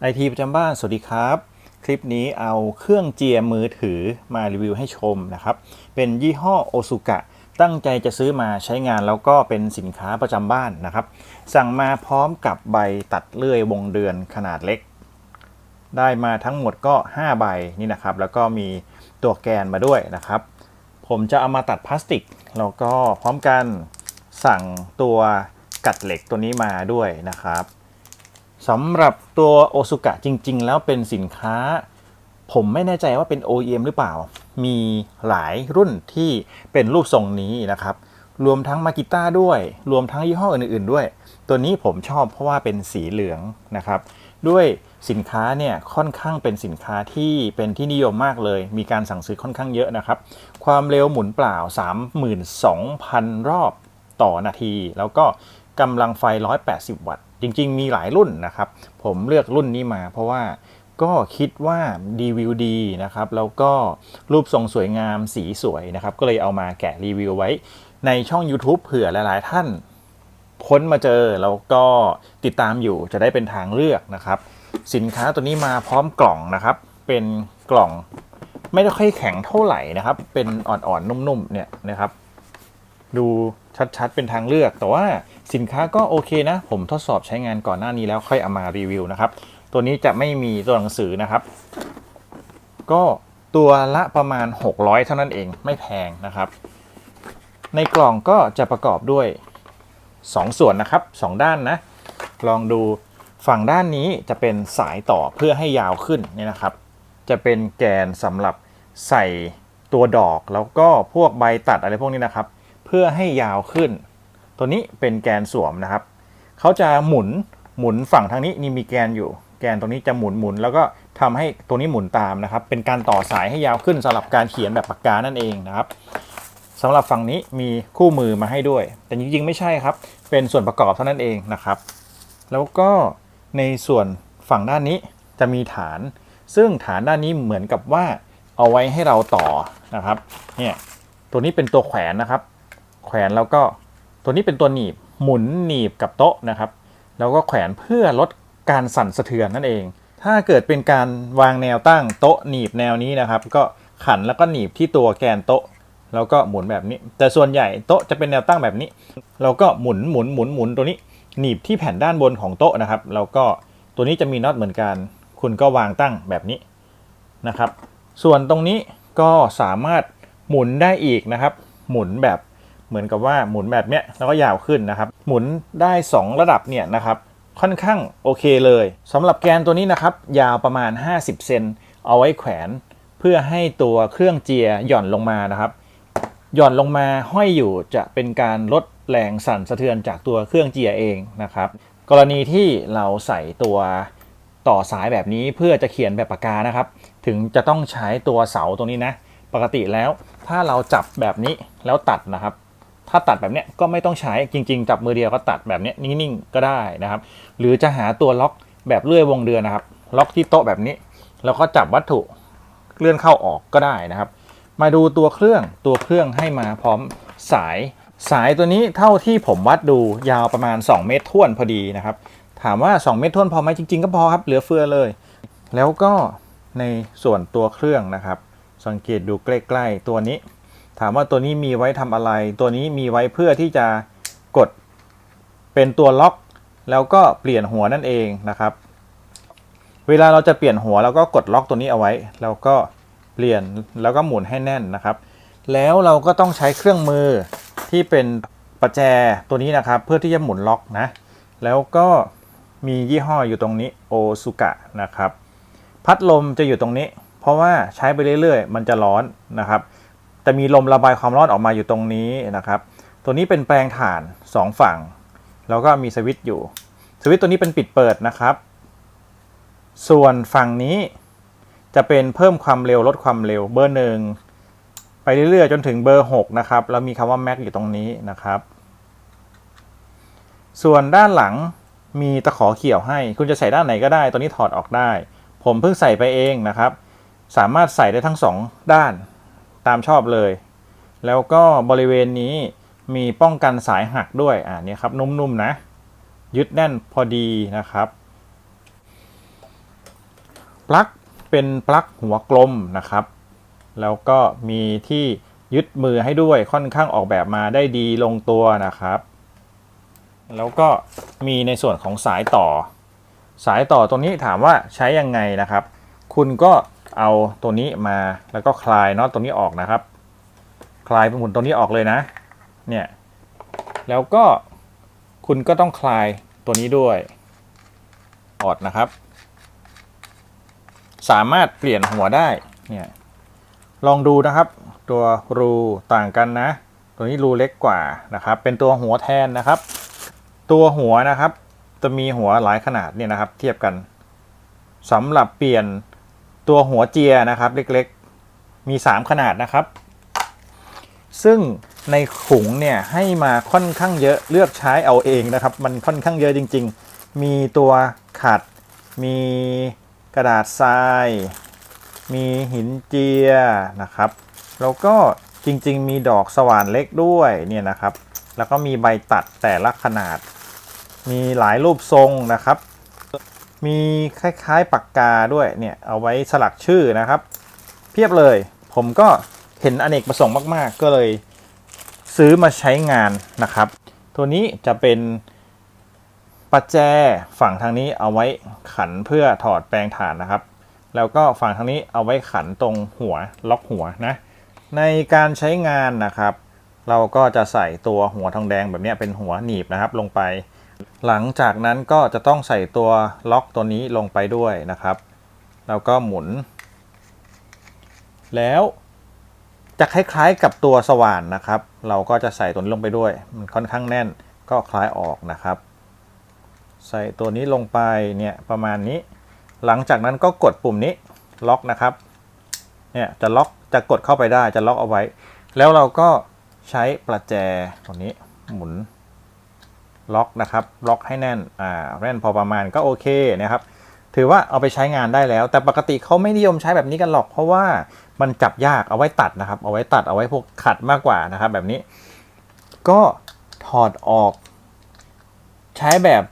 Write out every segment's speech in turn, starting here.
ไอทีประจำบ้านสวัสดีครับ คลิปนี้เอาเครื่องเจียมือถือมารีวิวให้ชมนะครับ เป็นยี่ห้อโอซุกะตั้งใจจะซื้อมาใช้งานแล้วก็เป็นสินค้าประจำบ้านนะครับ สั่งมาพร้อมกับใบตัดเลื่อยวงเดือนขนาดเล็ก ได้มาทั้งหมดก็ 5 ใบนี่นะครับ แล้วก็มีตัวแกนมาด้วยนะครับ ผมจะเอามาตัดพลาสติก แล้วก็พร้อมกันสั่งตัวกัดเหล็กตัวนี้มาด้วยนะครับ สำหรับตัวโอซุกะจริง ๆ แล้วเป็นสินค้า ผมไม่แน่ใจว่าเป็น OEM หรือเปล่า มีหลายรุ่นที่เป็นรูปทรงนี้นะครับ รวมทั้งมากิต้าด้วย รวมทั้งยี่ห้ออื่น ๆ ด้วย ตัวนี้ผมชอบเพราะว่าเป็นสีเหลืองนะครับ ด้วยสินค้าเนี่ยค่อนข้างเป็นสินค้าที่เป็นที่นิยมมากเลย มีการสั่งซื้อค่อนข้างเยอะนะครับ ความเร็วหมุนเปล่า 32,000 รอบต่อนาที แล้วก็กำลังไฟ 180 วัตต์ จริง ๆ มีหลายรุ่นนะครับ ผมเลือกรุ่นนี้มาเพราะว่าก็คิดว่าดีวิวดีนะครับ แล้วก็รูปทรงสวยงามสีสวยนะครับ ก็เลยเอามาแกะรีวิวไว้ในช่อง YouTube เผื่อหลาย ๆ ท่านค้นมาเจอแล้วก็ติดตามอยู่จะได้เป็นทางเลือกนะครับ สินค้าตัวนี้มาพร้อมกล่องนะครับ เป็นกล่องไม่ได้ค่อยแข็งเท่าไหร่นะครับ เป็นอ่อน ๆ นุ่ม ๆ เนี่ยนะครับ ดู ชัดๆ เป็นทางเลือก แต่ว่าสินค้าก็โอเคนะ ผมทดสอบใช้งานก่อนหน้านี้แล้วค่อยเอามารีวิวนะครับ ตัวนี้จะไม่มีตัวหนังสือนะครับ ก็ตัวละประมาณ 600 เท่านั้นเองไม่แพงนะครับ ในกล่องก็จะประกอบด้วย 2 ส่วนนะครับ 2 ด้านนะ ลองดูฝั่งด้านนี้จะเป็นสายต่อเพื่อให้ยาวขึ้นนี่นะครับ จะเป็นแกนสำหรับใส่ตัวดอกแล้วก็พวกใบตัดอะไรพวกนี้นะครับ เพื่อให้ยาวขึ้น ตัวนี้เป็นแกนสวมนะครับ เขาจะหมุนหมุนฝั่งทางนี้นี่มีแกนอยู่ แกนตรงนี้จะหมุนหมุนแล้วก็ทำให้ตัวนี้หมุนตามนะครับ เป็นการต่อสายให้ยาวขึ้นสำหรับการเขียนแบบปากกานั่นเองนะครับสำหรับฝั่งนี้มีคู่มือมาให้ด้วย แต่จริงๆไม่ใช่ครับ เป็นส่วนประกอบเท่านั้นเองนะครับ แล้วก็ในส่วนฝั่งด้านนี้จะมีฐาน ซึ่งฐานด้านนี้เหมือนกับว่าเอาไว้ให้เราต่อนะครับ เนี่ย ตัวนี้เป็นตัวแขวนนะครับ แขวนแล้วก็ตัวนี้เป็นตัวหนีบหมุนหนีบกับโต๊ะนะครับ แล้วก็แขวนเพื่อลดการสั่นสะเทือนนั่นเอง ถ้าเกิดเป็นการวางแนวตั้งโต๊ะหนีบแนวนี้นะครับ ก็ขันแล้วก็หนีบที่ตัวแกนโต๊ะ แล้วก็หมุนแบบนี้ แต่ส่วนใหญ่โต๊ะจะเป็นแนวตั้งแบบนี้ เราก็หมุนหมุนหมุนหมุนตัวนี้ หนีบที่แผ่นด้านบนของโต๊ะนะครับ แล้วก็ตัวนี้จะมีน็อตเหมือนกัน คุณก็วางตั้งแบบนี้นะครับ ส่วนตรงนี้ก็สามารถหมุนได้อีกนะครับ หมุนแบบ เหมือนกับว่าหมุนแบบเนี้ยแล้วก็ยาวขึ้นนะครับ หมุนได้ 2 ระดับเนี่ยนะครับค่อนข้างโอเคเลยสำหรับแกนตัวนี้นะครับ ยาวประมาณ 50 เซนเอาไว้แขวน เพื่อให้ตัวเครื่องเจียหย่อนลงมานะครับ หย่อนลงมาห้อยอยู่จะเป็นการลดแรงสั่นสะเทือนจากตัวเครื่องเจียเองนะครับ กรณีที่เราใส่ตัวต่อสายแบบนี้เพื่อจะเขียนแบบปากกานะครับ ถึงจะต้องใช้ตัวเสาตรงนี้นะ ปกติแล้วถ้าเราจับแบบนี้แล้วตัดนะครับ ถ้าตัดแบบเนี้ยก็ไม่ต้องใช้จริง ๆ จับมือเดียวก็ตัดแบบเนี้ยนิ่งๆก็ได้นะครับ หรือจะหาตัวล็อกแบบเลื่อยวงเดือนนะครับ ล็อกที่โต๊ะแบบนี้ แล้วก็จับวัตถุเลื่อนเข้าออกก็ได้นะครับ มาดูตัวเครื่องตัวเครื่องให้มาพร้อมสายสายตัวนี้เท่าที่ผมวัดดูยาวประมาณ 2 เมตรท่วนพอดีนะครับ ถามว่า 2 เมตรท่วนพอไหมจริง ๆ ก็พอครับเหลือเฟือเลย แล้วก็ในส่วนตัวเครื่องนะครับ สังเกตดูใกล้ ๆ ตัวนี้ ถามว่าตัวนี้มีไว้ทำอะไร ตัวนี้มีไว้เพื่อที่จะกดเป็นตัวล็อก แล้วก็เปลี่ยนหัวนั่นเองนะครับ เวลาเราจะเปลี่ยนหัวเราก็กดล็อกตัวนี้เอาไว้ แล้วก็เปลี่ยนแล้วก็หมุนให้แน่นนะครับ แล้วเราก็ต้องใช้เครื่องมือที่เป็นประแจตัวนี้นะครับ เพื่อที่จะหมุนล็อกนะ แล้วก็มียี่ห้ออยู่ตรงนี้โอซุกะนะครับ พัดลมจะอยู่ตรงนี้ เพราะว่าใช้ไปเรื่อยๆ มันจะร้อนนะครับ แต่มีลมระบายความร้อนออกมาอยู่ตรงนี้นะครับ ตัวนี้เป็นแปลงถ่าน 2 ฝั่ง แล้วก็มีสวิตช์อยู่ สวิตช์ตัวนี้เป็นปิดเปิดนะครับ ส่วนฝั่งนี้จะเป็นเพิ่มความเร็วลดความเร็วเบอร์หนึ่งไปเรื่อยๆจนถึงเบอร์ 6 นะครับ แล้วมีคำว่า Max อยู่ตรงนี้นะครับ ส่วนด้านหลังมีตะขอเขี่ยวให้ คุณจะใส่ด้านไหนก็ได้ ตัวนี้ถอดออกได้ ผมเพิ่งใส่ไปเองนะครับ สามารถใส่ได้ทั้ง 2 ด้าน ตามชอบเลย แล้วก็บริเวณนี้มีป้องกันสายหักด้วยอ่านี่ครับนุ่มๆนะ ยึดแน่นพอดีนะครับปลั๊กเป็นปลั๊กหัวกลมนะครับ แล้วก็มีที่ยึดมือให้ด้วยค่อนข้างออกแบบมาได้ดีลงตัวนะครับ แล้วก็มีในส่วนของสายต่อ สายต่อตรงนี้ถามว่าใช้ยังไงนะครับ คุณก็ เอาตัวนี้มาแล้วก็คลายน็อตตัวนี้ออกนะครับ คลายเป็นหมุนตัวนี้ออกเลยนะ เนี่ย แล้วก็คุณก็ต้องคลายตัวนี้ด้วยออดนะครับ สามารถเปลี่ยนหัวได้ เนี่ย ลองดูนะครับ ตัวรูต่างกันนะ ตัวนี้รูเล็กกว่านะครับ เป็นตัวหัวแทนนะครับ ตัวหัวนะครับ จะมีหัวหลายขนาดเนี่ยนะครับ เทียบกันสำหรับเปลี่ยน ตัวหัวเจียนะครับเล็กๆมี 3 ขนาดนะครับ ซึ่งในขุงเนี่ยให้มาค่อนข้างเยอะเลือกใช้เอาเองนะครับ มันค่อนข้างเยอะจริง ๆ มีตัวขัด มีกระดาษทราย มีหินเจียนะครับ แล้วก็จริง ๆ มีดอกสว่านเล็กด้วยเนี่ยนะครับ แล้วก็มีใบตัดแต่ละขนาด มีหลายรูปทรงนะครับ มีคล้ายๆปากกาด้วยเนี่ยเอาไว้สลักชื่อนะครับ เพียบเลยผมก็เห็นอเนกประสงค์มากๆ ก็เลยซื้อมาใช้งานนะครับ ตัวนี้จะเป็นปัจแจฝั่งทางนี้เอาไว้ขันเพื่อถอดแปลงฐานนะครับ แล้วก็ฝั่งทางนี้เอาไว้ขันตรงหัวล็อกหัวนะ ในการใช้งานนะครับ เราก็จะใส่ตัวหัวทองแดงแบบนี้เป็นหัวหนีบนะครับลงไป หลังจากนั้นก็จะต้องใส่ตัวล็อกตัวนี้ลงไปด้วยนะครับ แล้วก็หมุน แล้วจะคล้ายๆกับตัวสว่านนะครับ เราก็จะใส่ตัวนี้ลงไปด้วย มันค่อนข้างแน่นก็คล้ายออกนะครับ ใส่ตัวนี้ลงไปเนี่ยประมาณนี้ หลังจากนั้นก็กดปุ่มนี้ล็อกนะครับ เนี่ยจะล็อกจะกดเข้าไปได้จะล็อกเอาไว้ แล้วเราก็ใช้ประแจตัวนี้หมุน ล็อกนะครับ ล็อกให้แน่น อ่า แน่นพอประมาณก็โอเคนะครับ ถือว่าเอาไปใช้งานได้แล้ว แต่ปกติเขาไม่นิยมใช้แบบนี้กันหรอก เพราะว่ามันจับยาก เอาไว้ตัดนะครับ เอาไว้ตัด เอาไว้พวกขัดมากกว่านะครับ แบบนี้ ก็ถอดออก ใช้แบบ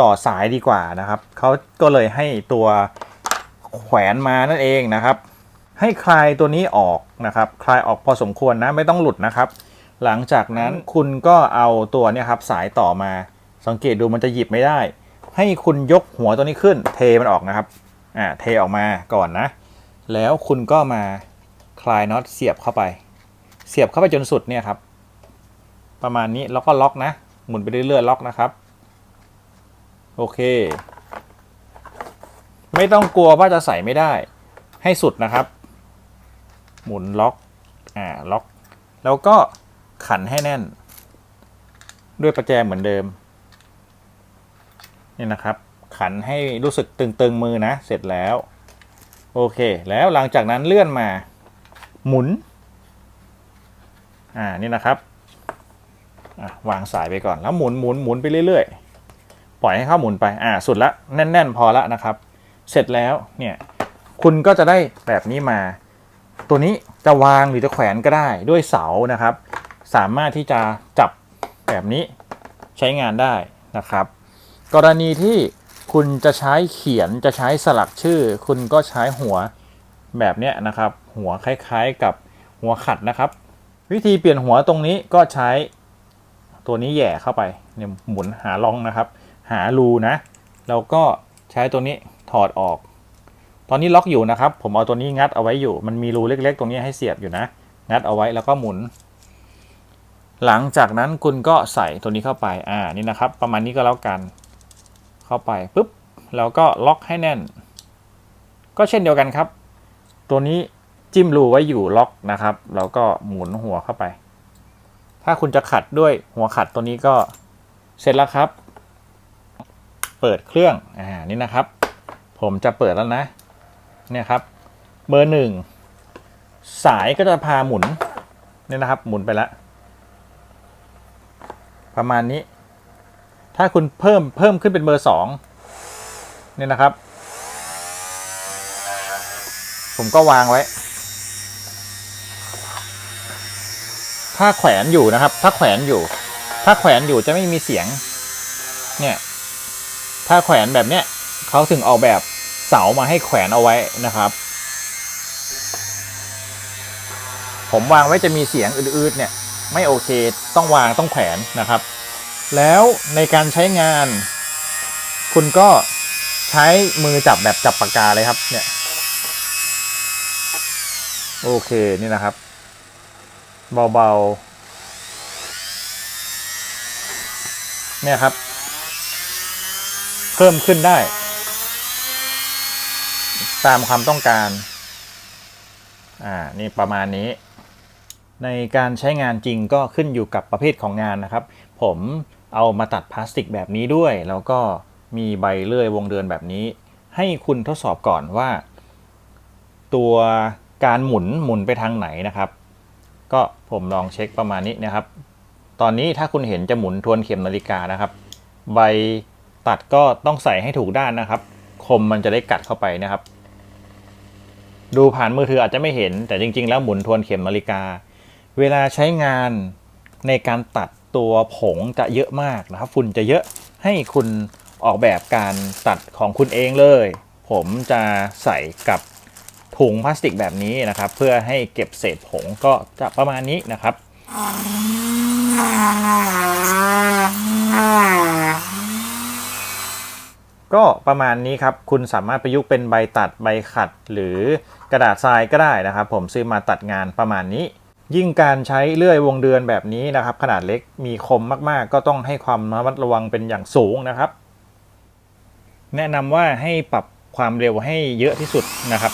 ต่อสายดีกว่านะครับ เขาก็เลยให้ตัวแขวนมานั่นเองนะครับ ให้คลายตัวนี้ออกนะครับ คลายออกพอสมควรนะ ไม่ต้องหลุดนะครับ หลังจากนั้นคุณก็เอาตัวเนี่ยครับสายต่อมาสังเกตดูมันจะหยิบไม่ได้ ให้คุณยกหัวตัวนี้ขึ้น เทมันออกนะครับอ่าเทออกมาก่อนนะ แล้วคุณก็มาคลายน็อตเสียบเข้าไป เสียบเข้าไปจนสุดเนี่ยครับ ประมาณนี้แล้วก็ล็อกนะ หมุนไปเรื่อยๆล็อกนะครับ โอเค ไม่ต้องกลัวว่าจะใส่ไม่ได้ ให้สุดนะครับ หมุนล็อกอ่าล็อก แล้วก็ ขันให้แน่น ด้วยประแจเหมือนเดิม นี่นะครับ ขันให้รู้สึกตึงๆมือนะ เสร็จแล้ว โอเค แล้วหลังจากนั้นเลื่อนมา หมุน อ่า นี่นะครับวางสายไปก่อนแล้วหมุนหมุนหมุนไปเรื่อยๆ ปล่อยให้เข้าหมุนไป อ่า สุดละ แน่น ๆ พอละนะครับ เสร็จแล้ว เนี่ย คุณก็จะได้แบบนี้มา ตัวนี้จะวางหรือจะแขวนก็ได้ด้วยเสานะครับ สามารถที่จะจับแบบนี้ใช้งานได้นะครับ กรณีที่คุณจะใช้เขียนจะใช้สลักชื่อ คุณก็ใช้หัวแบบเนี้ยนะครับ หัวคล้ายๆกับหัวขัดนะครับ วิธีเปลี่ยนหัวตรงนี้ก็ใช้ตัวนี้แย่เข้าไปเนี่ยหมุนหาร่องนะครับ หารูนะแล้วก็ใช้ตัวนี้ถอดออก ตอนนี้ล็อกอยู่นะครับ ผมเอาตัวนี้งัดเอาไว้อยู่ มันมีรูเล็ก ๆ ตรงนี้ให้เสียบอยู่นะ งัดเอาไว้แล้วก็หมุน หลังจากนั้นคุณก็ใส่ตัวนี้เข้าไป อ่า นี่นะครับ ประมาณนี้ก็แล้วกัน เข้าไปปุ๊บ แล้วก็ล็อกให้แน่น ก็เช่นเดียวกันครับ ตัวนี้จิ้มรูไว้อยู่ล็อกนะครับ แล้วก็หมุนหัวเข้าไป ถ้าคุณจะขัดด้วยหัวขัดตัวนี้ก็เสร็จแล้วครับ เปิดเครื่อง อ่า นี่นะครับ ผมจะเปิดแล้วนะ เนี่ยครับ เบอร์หนึ่ง สายก็จะพาหมุน เนี่ยนะครับ หมุนไปแล้ว ประมาณนี้ ถ้าคุณเพิ่มเพิ่มขึ้นเป็นเบอร์สองเนี่ยนะครับ ผมก็วางไว้ ถ้าแขวนอยู่นะครับ ถ้าแขวนอยู่ ถ้าแขวนอยู่จะไม่มีเสียง เนี่ย ถ้าแขวนแบบเนี้ยเขาถึงออกแบบเสามาให้แขวนเอาไว้นะครับ ผมวางไว้จะมีเสียงอืดๆเนี่ย ไม่โอเคต้องวางต้องแขวนนะครับ แล้วในการใช้งาน คุณก็ใช้มือจับแบบจับปากกาเลยครับเนี่ยโอเคนี่นะครับ เบาๆเนี่ยครับ เพิ่มขึ้นได้ ตามความต้องการ อ่า นี่ประมาณนี้ ในการใช้งานจริงก็ขึ้นอยู่กับประเภทของงานนะครับ ผมเอามาตัดพลาสติกแบบนี้ด้วย แล้วก็มีใบเลื่อยวงเดือนแบบนี้ ให้คุณทดสอบก่อนว่า ตัวการหมุนหมุนไปทางไหนนะครับ ก็ผมลองเช็คประมาณนี้นะครับ ตอนนี้ถ้าคุณเห็นจะหมุนทวนเข็มนาฬิกานะครับ ใบตัดก็ต้องใส่ให้ถูกด้านนะครับ คมมันจะได้กัดเข้าไปนะครับ ดูผ่านมือถืออาจจะไม่เห็นแต่จริง ๆ แล้วหมุนทวนเข็มนาฬิกา เวลาใช้งานในการตัดตัวผงจะเยอะมากนะครับ ฝุ่นจะเยอะให้คุณออกแบบการตัดของคุณเองเลย ผมจะใส่กับถุงพลาสติกแบบนี้นะครับ เพื่อให้เก็บเศษผงก็จะประมาณนี้นะครับก็ประมาณนี้ครับ คุณสามารถประยุกต์เป็นใบตัดใบขัด หรือกระดาษทรายก็ได้นะครับ ผมซื้อมาตัดงานประมาณนี้ ยิ่งการใช้เลื่อยวงเดือนแบบนี้นะครับ ขนาดเล็กมีคมมาก ๆ ก็ต้องให้ความระมัดระวังเป็นอย่างสูงนะครับ แนะนำว่าให้ปรับความเร็วให้เยอะที่สุดนะครับ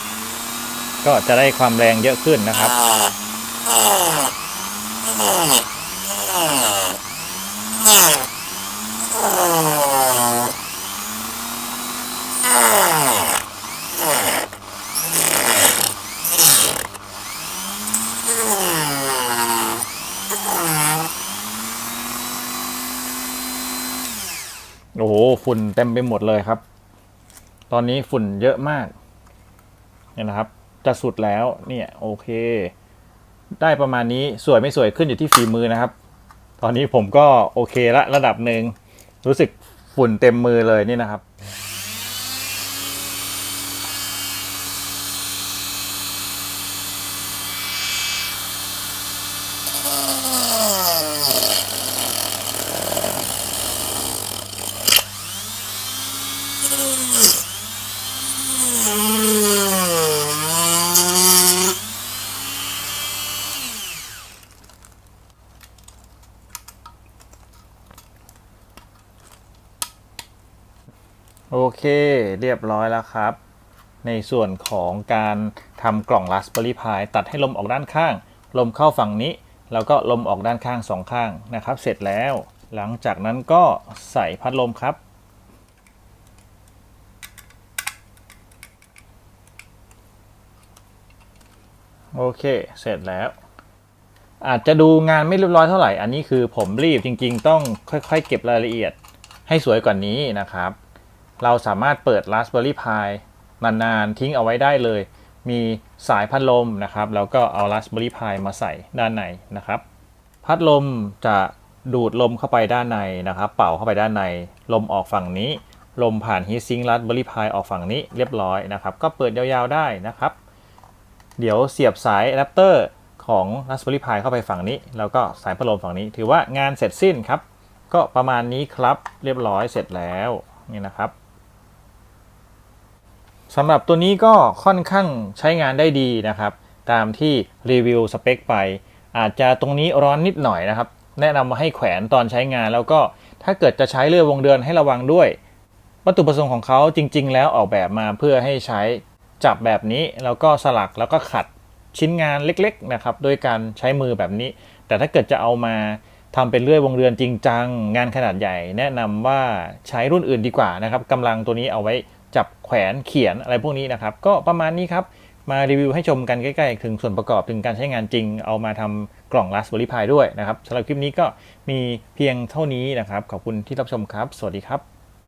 ก็จะได้ความแรงเยอะขึ้นนะครับโฝุ่นเต็มไปหมดเลยครับ ตอนนี้ฝุ่นเยอะมาก เนี่ยนะครับ จะสุดแล้วเนี่ยโอเค ได้ประมาณนี้สวยไม่สวยขึ้นอยู่ที่ฝีมือนะครับ ตอนนี้ผมก็โอเคละระดับหนึ่งรู้สึกฝุ่นเต็มมือเลยนี่นะครับ โอเคเรียบร้อยแล้วครับ ในส่วนของการทำกล่อง Raspberry Pi ตัดให้ลมออกด้านข้าง ลมเข้าฝั่งนี้ แล้วก็ลมออกด้านข้างสองข้างนะครับ เสร็จแล้ว หลังจากนั้นก็ใส่พัดลมครับ โอเค เสร็จแล้ว อาจจะดูงานไม่เรียบร้อยเท่าไหร่ อันนี้คือผมรีบจริง ๆ ต้องค่อย ๆ เก็บรายละเอียดให้สวยกว่านี้นะครับ เราสามารถเปิด Raspberry Pi นานๆ ทิ้งเอาไว้ได้เลย มีสายพัดลมนะครับ แล้วก็เอา Raspberry Pi มาใส่ด้านในนะครับ พัดลมจะดูดลมเข้าไปด้านในนะครับ เป่าเข้าไปด้านใน ลมออกฝั่งนี้ ลมผ่าน Heat Sink Raspberry Pi ออกฝั่งนี้เรียบร้อยนะครับ ก็เปิดยาวๆได้นะครับ เดี๋ยวเสียบสายอะแดปเตอร์ของ Raspberry Pi เข้าไปฝั่งนี้ แล้วก็สายพัดลมฝั่งนี้ ถือว่างานเสร็จสิ้นครับ ก็ประมาณนี้ครับ เรียบร้อยเสร็จแล้วนี่นะครับ สำหรับตัวนี้ก็ค่อนข้างใช้งานได้ดีนะครับ ตามที่รีวิวสเปคไป อาจจะตรงนี้ร้อนนิดหน่อยนะครับ แนะนำมาให้แขวนตอนใช้งาน แล้วก็ถ้าเกิดจะใช้เลื่อยวงเดือนให้ระวังด้วย วัตถุประสงค์ของเขาจริง ๆ แล้วออกแบบมาเพื่อให้ใช้จับแบบนี้ แล้วก็สลักแล้วก็ขัดชิ้นงานเล็กๆนะครับโดยการใช้มือแบบนี้ แต่ถ้าเกิดจะเอามาทำเป็นเลื่อยวงเดือนจริงจังงานขนาดใหญ่ แนะนำว่าใช้รุ่นอื่นดีกว่านะครับกำลังตัวนี้เอาไว้ จับแขวนเขียนอะไรพวกนี้นะครับ ก็ประมาณนี้ครับ มารีวิวให้ชมกันใกล้ๆ ถึงส่วนประกอบถึงการใช้งานจริง เอามาทำกล่อง Raspberry Pi ด้วยนะครับสำหรับคลิปนี้ก็มีเพียงเท่านี้นะครับ ขอบคุณที่รับชมครับ สวัสดีครับ